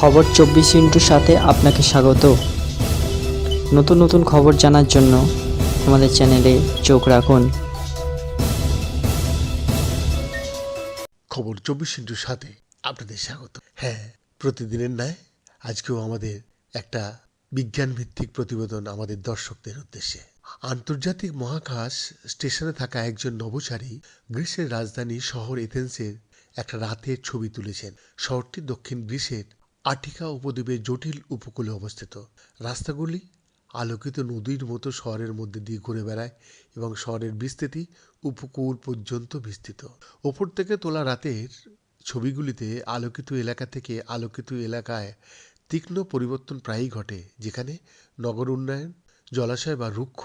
খবর চব্বিশ ইন্টুর সাথে আপনাকে স্বাগত। নতুন নতুন খবর জানার জন্য আমাদের চ্যানেলে চোখ রাখুন। খবর চব্বিশ ইন্টুর সাথে আপনাদের স্বাগত। হ্যাঁ প্রতিদিনের ন্যায় আজকেও আমাদের একটা বিজ্ঞান ভিত্তিক প্রতিবেদন আমাদের দর্শকদের উদ্দেশ্যে। আন্তর্জাতিক মহাকাশ স্টেশনে থাকা একজন নভোচারী গ্রিসের রাজধানী শহর এথেন্সের একটা রাতের ছবি তুলেছেন। শহরটি দক্ষিণ গ্রিসের আটিকা উপদ্বীপের জটিল উপকূলে অবস্থিত। রাস্তাগুলি আলোকিত নদীর মতো শহরের মধ্যে দিয়ে ঘুরে বেড়ায় এবং শহরের বিস্তৃতি উপকূল পর্যন্ত বিস্তৃত। ওপর থেকে তোলা রাতের ছবিগুলিতে আলোকিত এলাকা থেকে আলোকিত এলাকায় তীক্ষ্ণ পরিবর্তন প্রায়ই ঘটে, যেখানে নগর উন্নয়ন, জলাশয় বা রুক্ষ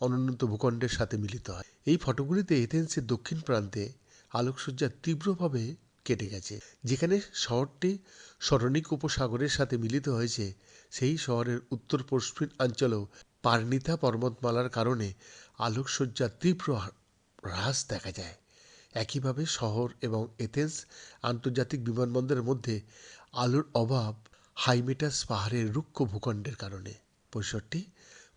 অনুন্নত ভূখণ্ডের সাথে মিলিত হয়। এই ফটোগুলিতে এথেন্সের দক্ষিণ প্রান্তে আলোকসজ্জা তীব্রভাবে কেটে গেছে। যেখানে শহরটি সরণিক উপসাগরের সাথে মিলিত হয়েছে, সেই শহরের উত্তর পশ্চিম অঞ্চলেও পার্নিথা পর্বতমালার কারণে আলোকসজ্জার তীব্র হ্রাস দেখা যায়। একইভাবে শহর এবং এথেন্স আন্তর্জাতিক বিমানবন্দরের মধ্যে আলোর অভাব হাইমেটাস পাহাড়ের রুক্ষ ভূখণ্ডের কারণে। পরিসরটি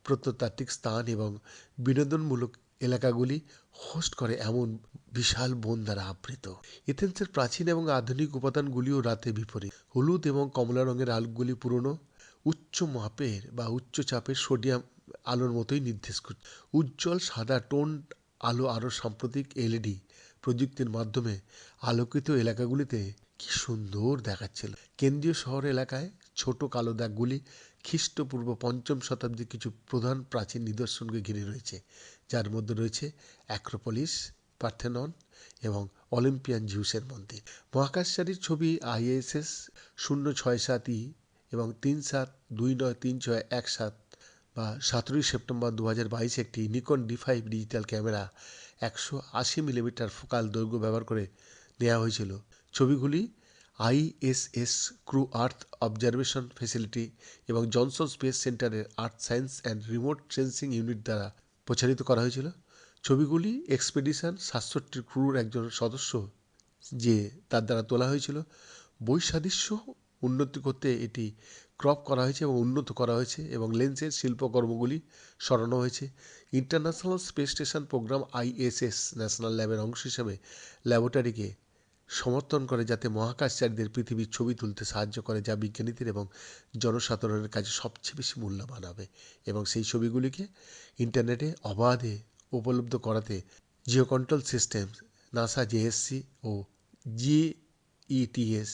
প্রত্নতাত্ত্বিক স্থান এবং বিনোদনমূলক এলাকাগুলি হোস্ট করে এমন বিশাল বন দ্বারা আবৃত। এথেন্সের প্রাচীন এবং আধুনিক উপাদানগুলিও রাতে বিপরীত। হলুদ এবং কমলা রঙের আলোকগুলি পুরনো, উচ্চ মাপের বা উচ্চ চাপের সোডিয়াম আলোর মতোই নির্দেশ করছে উজ্জ্বল সাদা টোন আলো আরও সাম্প্রতিক এলইডি প্রযুক্তির মাধ্যমে আলোকিত এলাকাগুলিতে কি সুন্দর দেখাচ্ছিল। কেন্দ্রীয় শহর এলাকায় ছোট কালো দাগগুলি খ্রিস্টপূর্ব পঞ্চম শতাব্দীর কিছু প্রধান প্রাচীন নিদর্শনকে ঘিরে রয়েছে, যার মধ্যে রয়েছে অ্যাক্রোপলিস, পার্থেনন এবং অলিম্পিয়ান জিউসের মন্দির। মহাকাশচারীর ছবি আইএসএস শূন্য ছয় সাত ই এবং তিন সাত দুই নয় তিন ছয় এক সাত বা সতেরোই সেপ্টেম্বর দু হাজার বাইশে একটি Nikon D five digital camera একশো আশি মিলিমিটার ফোকাল দৈর্ঘ্য ব্যবহার করে নেওয়া হয়েছিল। ছবিগুলি ISS crew earth observation facility এবং জনসন স্পেস সেন্টারের earth science and remote sensing unit দ্বারা প্রচারিত করা হয়েছিল। ছবিগুলি এক্সপেডিশন সাতষট্টির ক্রুর একজন সদস্য যে তার দ্বারা তোলা হয়েছিল। বৈসাদৃশ্য উন্নতি করতে এটি ক্রপ করা হয়েছে এবং উন্নত করা হয়েছে এবং লেন্সের শিল্পকর্মগুলি সরানো হয়েছে। International space station programme ISS national ল্যাবের অংশ হিসেবে ল্যাবরেটরিকে সমর্থন করে যাতে মহাকাশচারীদের পৃথিবীর ছবি তুলতে সাহায্য করে যা বিজ্ঞানীদের এবং জনসাধারণের কাছে সবচেয়ে বেশি মূল্যবান হবে। এবং সেই ছবিগুলিকে ইন্টারনেটে অবাধে উপলব্ধ করাতে geo control system NASA, JSC ও জিইটিএস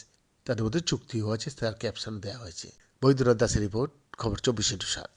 তাদের মধ্যে চুক্তি হয়েছে, তার ক্যাপশন দেওয়া হয়েছে। বৈদ্যনাথ দাসের রিপোর্ট, খবর চব্বিশ ইন্টু সাত।